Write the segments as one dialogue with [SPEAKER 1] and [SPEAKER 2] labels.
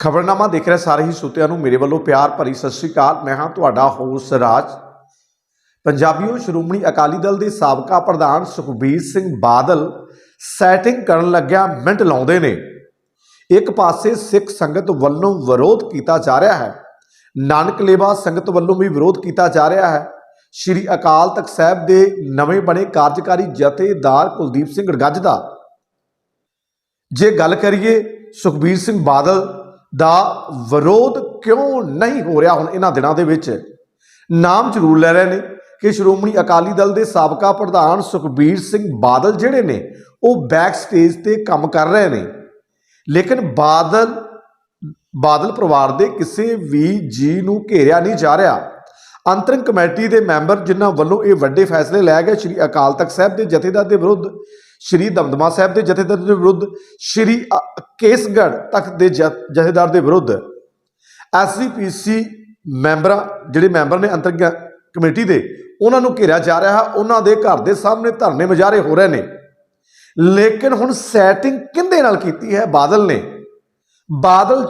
[SPEAKER 1] ਖਬਰਨਾਮਾ ਦੇਖ ਰਹੇ ਸਾਰੇ ਹੀ ਸਰੋਤਿਆਂ ਨੂੰ। ਮੇਰੇ ਵੱਲੋਂ ਪਿਆਰ ਭਰੀ ਸਤਿ ਸ੍ਰੀ ਅਕਾਲ। ਮੈਂ ਹਾਂ ਤੁਹਾਡਾ ਹੋਸ ਰਾਜ। ਪੰਜਾਬੀਓ, ਸ਼੍ਰੋਮਣੀ ਅਕਾਲੀ ਦਲ ਦੇ ਸਾਬਕਾ ਪ੍ਰਧਾਨ ਸੁਖਬੀਰ ਸਿੰਘ ਬਾਦਲ ਸੈਟਿੰਗ ਕਰਨ ਲੱਗਿਆ ਮਿੰਟ ਲਾਉਂਦੇ ਨੇ। ਇੱਕ ਪਾਸੇ ਸਿੱਖ ਸੰਗਤ ਵੱਲੋਂ ਵਿਰੋਧ ਕੀਤਾ ਜਾ ਰਿਹਾ ਹੈ। ਨਾਨਕ ਲੇਵਾ ਸੰਗਤ ਵੱਲੋਂ ਵੀ ਵਿਰੋਧ ਕੀਤਾ ਜਾ ਰਿਹਾ ਹੈ। ਸ਼੍ਰੀ ਅਕਾਲ ਤਖਤ ਸਾਹਿਬ ਦੇ ਨਵੇਂ ਬਣੇ ਕਾਰਜਕਾਰੀ ਜਥੇਦਾਰ ਕੁਲਦੀਪ ਸਿੰਘ ਗੜਗੱਜ ਦਾ। ਜੇ ਗੱਲ ਕਰੀਏ ਸੁਖਬੀਰ ਸਿੰਘ ਬਾਦਲ ਦਾ ਵਿਰੋਧ ਕਿਉਂ ਨਹੀਂ ਹੋ ਰਿਹਾ ਹੁਣ ਇਹਨਾਂ ਦਿਨਾਂ ਦੇ ਵਿੱਚ? ਨਾਮ ਜ਼ਰੂਰ ਲੈ ਰਹੇ ਨੇ ਕਿ ਸ਼੍ਰੋਮਣੀ ਅਕਾਲੀ ਦਲ ਦੇ ਸਾਬਕਾ ਪ੍ਰਧਾਨ ਸੁਖਬੀਰ ਸਿੰਘ ਬਾਦਲ ਜਿਹੜੇ ਨੇ, ਉਹ ਬੈਕ ਸਟੇਜ ਤੇ ਕੰਮ ਕਰ ਰਹੇ ਨੇ। ਲੇਕਿਨ ਬਾਦਲ ਬਾਦਲ ਪਰਿਵਾਰ ਦੇ ਕਿਸੇ ਵੀ ਜੀ ਨੂੰ ਘੇਰਿਆ ਨਹੀਂ ਜਾ ਰਿਹਾ। ਅੰਤਰਿਮ ਕਮੇਟੀ ਦੇ ਮੈਂਬਰ ਜਿਨ੍ਹਾਂ ਵੱਲੋਂ ਇਹ ਵੱਡੇ ਫੈਸਲੇ ਲਏ ਗਏ, ਸ਼੍ਰੀ ਅਕਾਲ ਤਖਤ ਸਾਹਿਬ ਦੇ ਜਥੇਦਾਰ ਦੇ ਵਿਰੁੱਧ ਸ਼੍ਰੀ ਦਮਦਮਾ ਸਾਹਿਬ ਦੇ ਜਥੇਦਾਰ ਦੇ ਵਿਰੁੱਧ, ਸ਼੍ਰੀ, ਅ- ਕੇਸਗੜ੍ਹ ਤਖਤ ਦੇ ਜਥੇਦਾਰ ਦੇ ਵਿਰੁੱਧ ਐਸਜੀਪੀਸੀ ਮੈਂਬਰਾਂ, ਜਿਹੜੇ ਮੈਂਬਰ ਨੇ ਅੰਤਰ ਕਮੇਟੀ ਦੇ, ਉਹਨਾਂ ਨੂੰ ਘੇਰਿਆ ਜਾ ਰਿਹਾ, ਉਹਨਾਂ ਦੇ ਘਰ ਦੇ ਸਾਹਮਣੇ ਧਰਨੇ ਮੁਜ਼ਾਹਰੇ ਹੋ ਰਹੇ ਨੇ। ਲੇਕਿਨ ਹੁਣ ਸੈਟਿੰਗ ਕਿੰਦੇ ਨਾਲ ਕੀਤੀ ਹੈ? ਬਾਦਲ ਨੇ। ਬਾਦਲ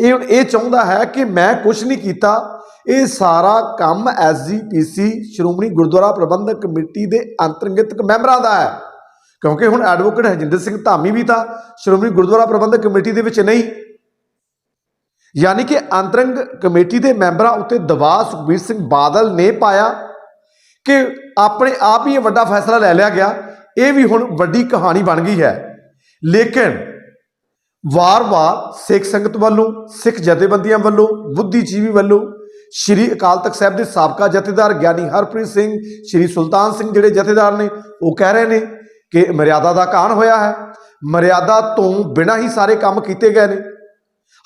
[SPEAKER 1] ਇਹ ਇਹ ਚਾਹੁੰਦਾ ਹੈ ਕਿ ਮੈਂ ਕੁਝ ਨਹੀਂ ਕੀਤਾ। ਇਹ ਸਾਰਾ ਕੰਮ ਐਸਜੀਪੀਸੀ ਸ਼੍ਰੋਮਣੀ ਗੁਰਦੁਆਰਾ ਪ੍ਰਬੰਧਕ ਕਮੇਟੀ ਦੇ ਅੰਤਰਗਤ ਮੈਂਬਰਾਂ ਦਾ ਹੈ। ਕਿਉਂਕਿ ਹੁਣ ਐਡਵੋਕੇਟ ਹਰਜਿੰਦਰ ਸਿੰਘ ਧਾਮੀ ਵੀ ਤਾਂ ਸ਼੍ਰੋਮਣੀ ਗੁਰਦੁਆਰਾ ਪ੍ਰਬੰਧਕ ਕਮੇਟੀ ਦੇ ਵਿੱਚ ਨਹੀਂ। ਯਾਨੀ ਕਿ ਅੰਤਰੰਗ ਕਮੇਟੀ ਦੇ ਮੈਂਬਰਾਂ ਉੱਤੇ ਦਬਾਅ ਸੁਖਬੀਰ ਸਿੰਘ ਬਾਦਲ ਨੇ ਪਾਇਆ ਕਿ ਆਪਣੇ ਆਪ ਹੀ ਇਹ ਵੱਡਾ ਫੈਸਲਾ ਲੈ ਲਿਆ ਗਿਆ। ਇਹ ਵੀ ਹੁਣ ਵੱਡੀ ਕਹਾਣੀ ਬਣ ਗਈ ਹੈ। ਲੇਕਿਨ ਵਾਰ-ਵਾਰ ਸਿੱਖ ਸੰਗਤ ਵੱਲੋਂ, ਸਿੱਖ ਜਥੇਬੰਦੀਆਂ ਵੱਲੋਂ, ਬੁੱਧੀਜੀਵੀ ਵੱਲੋਂ ਸ਼੍ਰੀ ਅਕਾਲ ਤਖਤ ਸਾਹਿਬ ਦੇ ਸਾਬਕਾ ਜਥੇਦਾਰ ਗਿਆਨੀ ਹਰਪ੍ਰੀਤ ਸਿੰਘ, ਸ਼੍ਰੀ ਸੁਲਤਾਨ ਸਿੰਘ ਜਿਹੜੇ ਜਥੇਦਾਰ ਨੇ, ਉਹ ਕਹਿ ਰਹੇ ਨੇ ਕਿ ਮਰਿਆਦਾ ਦਾ ਕਾਣ ਹੋਇਆ ਹੈ। ਮਰਿਆਦਾ ਤੋਂ ਬਿਨਾਂ ਹੀ ਸਾਰੇ ਕੰਮ ਕੀਤੇ ਗਏ ਨੇ।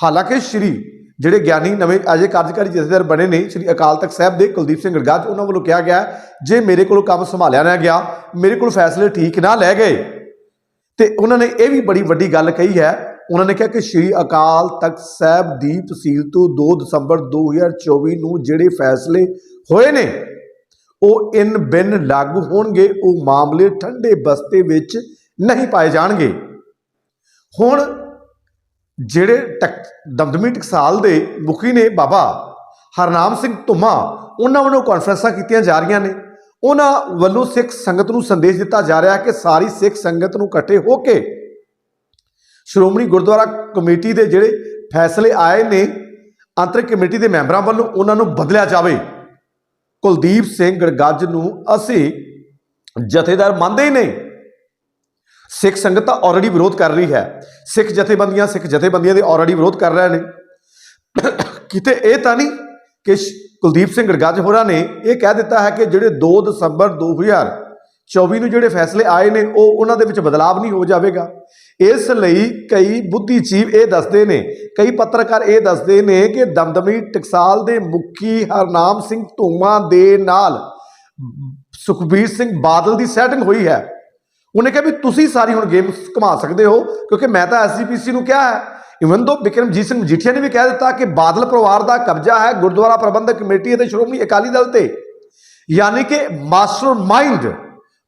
[SPEAKER 1] ਹਾਲਾਂਕਿ ਸ਼੍ਰੀ ਜਿਹੜੇ ਗਿਆਨੀ ਨਵੇਂ ਅਜੇ ਕਾਰਜਕਾਰੀ ਜਥੇਦਾਰ ਬਣੇ ਨੇ, ਸ਼੍ਰੀ ਅਕਾਲ ਤਖਤ ਸਾਹਿਬ ਦੇ ਕੁਲਦੀਪ ਸਿੰਘ ਗੜਗੱਜ ਉਹਨਾਂ ਵੱਲੋਂ ਕਿਹਾ ਗਿਆ ਜੇ ਮੇਰੇ ਕੋਲ ਕੰਮ ਸੰਭਾਲਿਆ ਨਾ ਗਿਆ, ਮੇਰੇ ਕੋਲ ਫੈਸਲੇ ਠੀਕ ਨਾ ਲੈ ਗਏ। ਤੇ ਉਹਨਾਂ ਨੇ ਇਹ ਵੀ ਬੜੀ ਵੱਡੀ ਗੱਲ ਕਹੀ ਹੈ, ਉਹਨਾਂ ਨੇ ਕਿਹਾ ਕਿ ਸ਼੍ਰੀ ਅਕਾਲ ਤਖਤ ਸਾਹਿਬ ਦੀ ਤਹਿਸੀਲ ਤੋਂ 2 ਦਸੰਬਰ 2024 ਨੂੰ ਜਿਹੜੇ ਫੈਸਲੇ ਹੋਏ ਨੇ ਉਹ ਇਨ ਬਿਨ ਲਾਗੂ ਹੋਣਗੇ, ਉਹ ਮਾਮਲੇ ਠੰਡੇ ਬਸਤੇ ਵਿੱਚ ਨਹੀਂ ਪਾਏ ਜਾਣਗੇ। ਹੁਣ ਜਿਹੜੇ ਟਕ- ਦਮਦਮੀ ਟਕਸਾਲ ਦੇ ਮੁਖੀ ਨੇ ਬਾਬਾ ਹਰਨਾਮ ਸਿੰਘ ਧੁਮਾ, ਉਹਨਾਂ ਵੱਲੋਂ ਕਾਨਫਰੰਸਾਂ ਕੀਤੀਆਂ ਜਾ ਰਹੀਆਂ ਨੇ। ਉਹਨਾਂ ਵੱਲੋਂ ਸਿੱਖ ਸੰਗਤ ਨੂੰ ਸੰਦੇਸ਼ ਦਿੱਤਾ ਜਾ ਰਿਹਾ ਹੈ ਕਿ ਸਾਰੀ ਸਿੱਖ ਸੰਗਤ ਨੂੰ ਇਕੱਠੇ ਹੋ ਕੇ ਸ਼੍ਰੋਮਣੀ ਗੁਰਦੁਆਰਾ ਕਮੇਟੀ ਦੇ ਜਿਹੜੇ ਫੈਸਲੇ ਆਏ ਨੇ, ਅੰਤਰਿਕ ਕਮੇਟੀ ਦੇ ਮੈਂਬਰਾਂ ਵੱਲੋਂ ਉਹਨਾਂ ਨੂੰ ਬਦਲਿਆ ਜਾਵੇ। ਕੁਲਦੀਪ ਸਿੰਘ ਗੜਗੱਜ ਨੂੰ ਅਸੀਂ ਜਥੇਦਾਰ ਮੰਨਦੇ ਹੀ ਨਹੀਂ। ਸਿੱਖ ਸੰਗਤ ਤਾਂ ਆਲਰੇਡੀ ਵਿਰੋਧ ਕਰ ਰਹੀ ਹੈ। ਸਿੱਖ ਜਥੇਬੰਦੀਆਂ ਸਿੱਖ ਜਥੇਬੰਦੀਆਂ ਦੇ ਆਲਰੇਡੀ ਵਿਰੋਧ ਕਰ ਰਹੇ ਨੇ। ਕਿਤੇ ਇਹ ਤਾਂ ਨਹੀਂ ਕਿ ਕੁਲਦੀਪ ਸਿੰਘ ਗੜਗੱਜ ਹੋਰਾਂ ਨੇ ਇਹ ਕਹਿ ਦਿੱਤਾ ਹੈ ਕਿ ਜਿਹੜੇ 2 ਦਸੰਬਰ 2024 ਨੂੰ ਜਿਹੜੇ ਫੈਸਲੇ ਆਏ ਨੇ, ਉਹ ਉਹਨਾਂ ਦੇ ਵਿੱਚ ਬਦਲਾਵ ਨਹੀਂ ਹੋ ਜਾਵੇਗਾ। ਇਸ ਲਈ ਕਈ ਬੁੱਧੀਜੀਵ ਇਹ ਦੱਸਦੇ ਨੇ, ਕਈ ਪੱਤਰਕਾਰ ਇਹ ਦੱਸਦੇ ਨੇ ਕਿ ਦਮਦਮੀ ਟਕਸਾਲ ਦੇ ਮੁਖੀ ਹਰਨਾਮ ਸਿੰਘ ਧੂਮਾ ਦੇ ਨਾਲ ਸੁਖਬੀਰ ਸਿੰਘ ਬਾਦਲ ਦੀ ਸੈਟਿੰਗ ਹੋਈ ਹੈ। ਉਹਨੇ ਕਿਹਾ ਵੀ ਤੁਸੀਂ ਸਾਰੀ ਹੁਣ ਗੇਮ ਘੁਮਾ ਸਕਦੇ ਹੋ, ਕਿਉਂਕਿ ਮੈਂ ਤਾਂ ਐਸਜੀਪੀਸੀ ਨੂੰ ਕਿਹਾ ਹੈ। ਇਵਨ ਦੋ ਬਿਕਰਮਜੀਤ ਸਿੰਘ ਮਜੀਠੀਆ ਨੇ ਵੀ ਕਹਿ ਦਿੱਤਾ ਕਿ ਬਾਦਲ ਪਰਿਵਾਰ ਦਾ ਕਬਜ਼ਾ ਹੈ ਗੁਰਦੁਆਰਾ ਪ੍ਰਬੰਧਕ ਕਮੇਟੀ ਅਤੇ ਸ਼੍ਰੋਮਣੀ ਅਕਾਲੀ ਦਲ ਤੇ। ਯਾਨੀ ਕਿ ਮਾਸਟਰਮਾਈਂਡ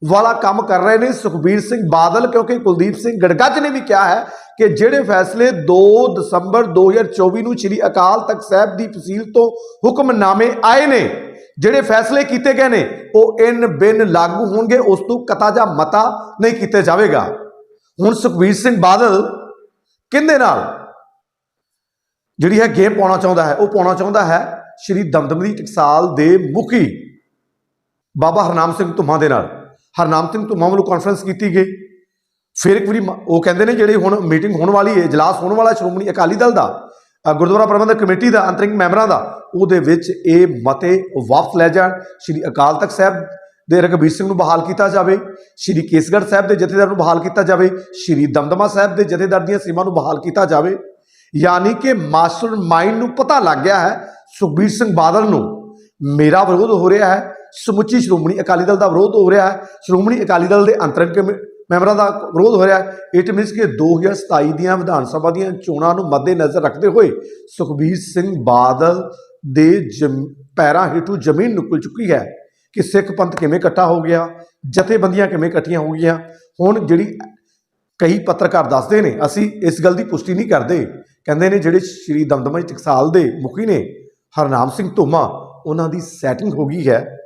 [SPEAKER 1] ਵਾਲਾ ਕੰਮ ਕਰ ਰਹੇ ਨੇ ਸੁਖਬੀਰ ਸਿੰਘ ਬਾਦਲ, ਕਿਉਂਕਿ ਕੁਲਦੀਪ ਸਿੰਘ ਗੜਗੱਜ ਨੇ ਵੀ ਕਿਹਾ ਹੈ ਕਿ ਜਿਹੜੇ ਫੈਸਲੇ 2 ਦਸੰਬਰ 2024 ਨੂੰ ਸ੍ਰੀ ਅਕਾਲ ਤਖਤ ਸਾਹਿਬ ਦੀ ਫਸੀਲ ਤੋਂ ਹੁਕਮਨਾਮੇ ਆਏ ਨੇ, ਜਿਹੜੇ ਫੈਸਲੇ ਕੀਤੇ ਗਏ ਨੇ, ਉਹ ਇਨ ਬਿਨ ਲਾਗੂ ਹੋਣਗੇ, ਉਸ ਤੋਂ ਕਤਾ ਜਾਂ ਮਤਾ ਨਹੀਂ ਕੀਤੇ ਜਾਵੇਗਾ। ਹੁਣ ਸੁਖਬੀਰ ਸਿੰਘ ਬਾਦਲ ਕਿੰਦੇ ਨਾਲ? ਜਿਹੜੀ ਹੈ ਗੇਮ ਪਾਉਣਾ ਚਾਹੁੰਦਾ ਹੈ, ਉਹ ਪਾਉਣਾ ਚਾਹੁੰਦਾ ਹੈ ਸ਼੍ਰੀ ਦਮਦਮੀ ਟਕਸਾਲ ਦੇ ਮੁਖੀ ਬਾਬਾ ਹਰਨਾਮ ਸਿੰਘ ਧੁੰਮਾ ਦੇ ਨਾਲ। ਹਰਨਾਮ ਸਿੰਘ ਧੁੰਮਾ ਵੱਲੋਂ ਕਾਨਫਰੰਸ ਕੀਤੀ ਗਈ। ਫਿਰ ਇੱਕ ਵਾਰੀ ਉਹ ਕਹਿੰਦੇ ਨੇ ਜਿਹੜੇ ਹੁਣ ਮੀਟਿੰਗ ਹੋਣ ਵਾਲੀ ਹੈ, ਇਜਲਾਸ ਹੋਣ ਵਾਲਾ ਸ਼੍ਰੋਮਣੀ ਅਕਾਲੀ ਦਲ ਦਾ ਗੁਰਦੁਆਰਾ ਪ੍ਰਬੰਧਕ ਕਮੇਟੀ ਦਾ, ਅੰਤਰਿੰਗ ਮੈਂਬਰਾਂ ਦਾ, ਉਹਦੇ ਵਿੱਚ ਇਹ ਮਤੇ ਵਾਪਸ ਲੈ ਜਾਣ। ਸ਼੍ਰੀ ਅਕਾਲ ਤਖਤ ਸਾਹਿਬ ਦੇ ਰਘਬੀਰ ਸਿੰਘ ਨੂੰ ਬਹਾਲ ਕੀਤਾ ਜਾਵੇ, ਸ਼੍ਰੀ ਕੇਸਗੜ੍ਹ ਸਾਹਿਬ ਦੇ ਜਥੇਦਾਰ ਨੂੰ ਬਹਾਲ ਕੀਤਾ ਜਾਵੇ, ਸ਼੍ਰੀ ਦਮਦਮਾ ਸਾਹਿਬ ਦੇ ਜਥੇਦਾਰ ਦੀਆਂ ਸੀਮਾ ਨੂੰ ਬਹਾਲ ਕੀਤਾ ਜਾਵੇ। ਯਾਨੀ ਕਿ ਮਾਸਟਰ ਮਾਈਂਡ ਨੂੰ ਪਤਾ ਲੱਗ ਗਿਆ ਹੈ, ਸੁਖਬੀਰ ਸਿੰਘ ਬਾਦਲ ਨੂੰ। ਮੇਰਾ ਵਿਰੋਧ ਹੋ ਰਿਹਾ ਹੈ ਸਮੁੱਚੀ ਸ਼੍ਰੋਮਣੀ ਅਕਾਲੀ ਦਲ ਦਾ ਵਿਰੋਧ ਹੋ ਰਿਹਾ ਹੈ। ਸ਼੍ਰੋਮਣੀ ਅਕਾਲੀ ਦਲ ਦੇ ਅੰਤਰਿਮ ਕਮੇ- ਮੈਂਬਰਾਂ ਦਾ ਵਿਰੋਧ ਹੋ ਰਿਹਾ ਹੈ। ਇਟ ਮੀਨਸ ਕਿ 2027 ਦੀਆਂ ਵਿਧਾਨ ਸਭਾ ਦੀਆਂ ਚੋਣਾਂ ਨੂੰ ਮੱਦੇਨਜ਼ਰ ਰੱਖਦੇ ਹੋਏ ਸੁਖਬੀਰ ਸਿੰਘ ਬਾਦਲ ਦੇ ਜ਼ਮ- ਪੈਰਾਂ ਹੇਠੋਂ ਜ਼ਮੀਨ ਨਿਕਲ ਚੁੱਕੀ ਹੈ ਕਿ ਸਿੱਖ ਪੰਥ ਕਿਵੇਂ ਇਕੱਠਾ ਹੋ ਗਿਆ, ਜਥੇਬੰਦੀਆਂ ਕਿਵੇਂ ਇਕੱਠੀਆਂ ਹੋ ਗਈਆਂ। ਹੁਣ ਜਿਹੜੀ ਕਈ ਪੱਤਰਕਾਰ ਦੱਸਦੇ ਨੇ, ਅਸੀਂ ਇਸ ਗੱਲ ਦੀ ਪੁਸ਼ਟੀ ਨਹੀਂ ਕਰਦੇ। ਕਹਿੰਦੇ ਨੇ ਜਿਹੜੇ ਸ਼੍ਰੀ ਦਮਦਮਾ ਟਕਸਾਲ ਦੇ ਮੁਖੀ ਨੇ, ਹਰਨਾਮ ਸਿੰਘ ਧੁਮਾ, ਉਹਨਾਂ ਦੀ ਸੈਟਿੰਗ ਹੋ ਗਈ ਹੈ।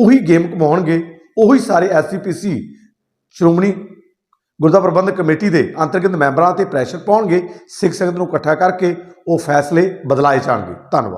[SPEAKER 1] ਉਹੀ ਗੇਮ ਕਮਾਉਣਗੇ ਉਹੀ ਸਾਰੇ ਐਸਜੀਪੀਸੀ ਸ਼੍ਰੋਮਣੀ ਗੁਰਦਾ ਪ੍ਰਬੰਧਕ ਕਮੇਟੀ ਦੇ ਅੰਤਰਗਤ ਮੈਂਬਰਾਂ ਤੇ ਪ੍ਰੈਸ਼ਰ ਪਾਉਣਗੇ, ਸਿੱਖ ਸੰਗਤ ਨੂੰ ਇਕੱਠਾ ਕਰਕੇ ਉਹ ਫੈਸਲੇ ਬਦਲਾਏ ਜਾਣਗੇ। ਧੰਨਵਾਦ।